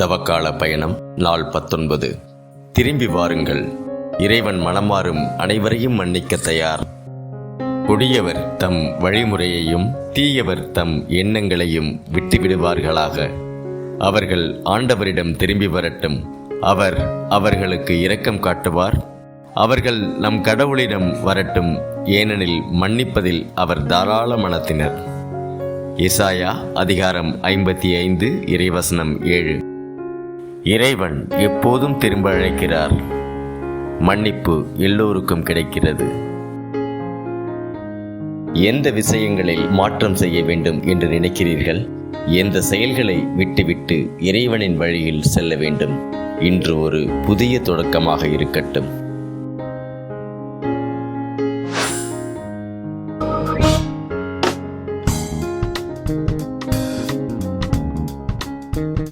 தவக்கால பயணம் நாள் பத்தொன்பது. திரும்பி வாருங்கள். இறைவன் மனமாறும் அனைவரையும் மன்னிக்க தயார். கொடியவர் தம் வழிமுறையையும் தீயவர் தம் எண்ணங்களையும் விட்டுவிடுவார்களாக. அவர்கள் ஆண்டவரிடம் திரும்பி வரட்டும். அவர் அவர்களுக்கு இரக்கம் காட்டுவார். அவர்கள் நம் கடவுளிடம் வரட்டும். ஏனெனில் மன்னிப்பதில் அவர் தாராள மனத்தினர் இசாயா அதிகாரம் ஐம்பத்தி ஐந்து இறைவசனம் ஏழு. இறைவன் எப்போதும் திரும்ப அழைக்கிறார். மன்னிப்பு எல்லோருக்கும் கிடைக்கிறது. எந்த விஷயங்களில் மாற்றம் செய்ய வேண்டும் என்று நினைக்கிறீர்கள்? எந்த செயல்களை விட்டுவிட்டு இறைவனின் வழியில் செல்ல வேண்டும்? இன்று ஒரு புதிய தொடக்கமாக இருக்கட்டும்.